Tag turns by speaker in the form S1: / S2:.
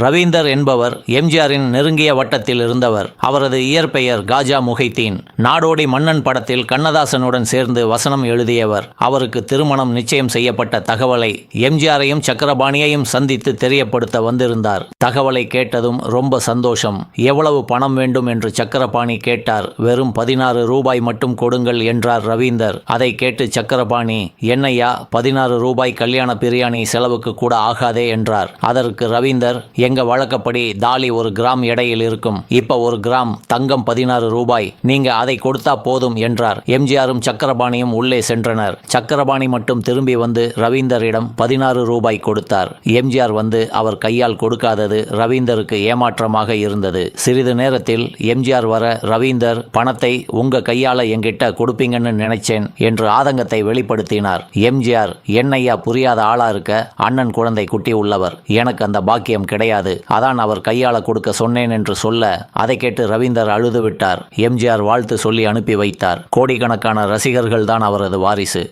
S1: ரவீந்தர் என்பவர் எம்ஜிஆரின் நெருங்கிய வட்டத்தில் இருந்தவர். அவரது இயற்பெயர் காஜா முஹைத்தீன் நாடோடி மன்னன் படத்தில் கண்ணதாசனுடன் சேர்ந்து வசனம் எழுதியவர். அவருக்கு திருமணம் நிச்சயம் செய்யப்பட்ட தகவலை எம்ஜிஆரையும் சக்கரபாணியையும் சந்தித்து தெரியப்படுத்த வந்திருந்தார். தகவலை கேட்டதும் ரொம்ப சந்தோஷம். எவ்வளவு பணம் வேண்டும்? என்று சக்கரபாணி கேட்டார். வெறும் பதினாறு ரூபாய் மட்டும் கொடுங்கள் என்றார் ரவீந்தர். அதை கேட்டு சக்கரபாணி என்னையா பதினாறு ரூபாய் கல்யாண பிரியாணி செலவுக்கு கூட ஆகாதே என்றார். அதற்கு ரவீந்தர் எங்க வழக்கப்படி தாலி ஒரு கிராம் எடையில் இருக்கும். இப்ப ஒரு கிராம் தங்கம் பதினாறு ரூபாய். நீங்க அதை கொடுத்தா போதும் என்றார். எம்ஜிஆரும் சக்கரபாணியும் உள்ளே சென்றனர். சக்கரபாணி மட்டும் திரும்பி வந்து ரவீந்தரிடம் பதினாறு ரூபாய் கொடுத்தார். எம்ஜிஆர் வந்து அவர் கையால் கொடுக்காதது ரவீந்தருக்கு ஏமாற்றமாக இருந்தது. சிறிது நேரத்தில் எம்ஜிஆர் வர ரவீந்தர் பணத்தை உங்க கையால என்கிட்ட கொடுப்பீங்கன்னு நினைச்சேன் என்று ஆதங்கத்தை வெளிப்படுத்தினார். எம்ஜிஆர் என்னையா புரியாத ஆளா இருக்க? அண்ணன் குழந்தை குட்டி உள்ளவர். எனக்கு அந்த பாக்கியம் கிடையாது. அதான் அவர் கையால கொடுக்க சொன்னேன் என்று சொல்ல அதை கேட்டு ரவீந்தர் அழுது விட்டார் எம்ஜிஆர் வாழ்த்து சொல்லி அனுப்பி வைத்தார். கோடிக்கணக்கான ரசிகர்கள் தான் அவரது வாரிசு.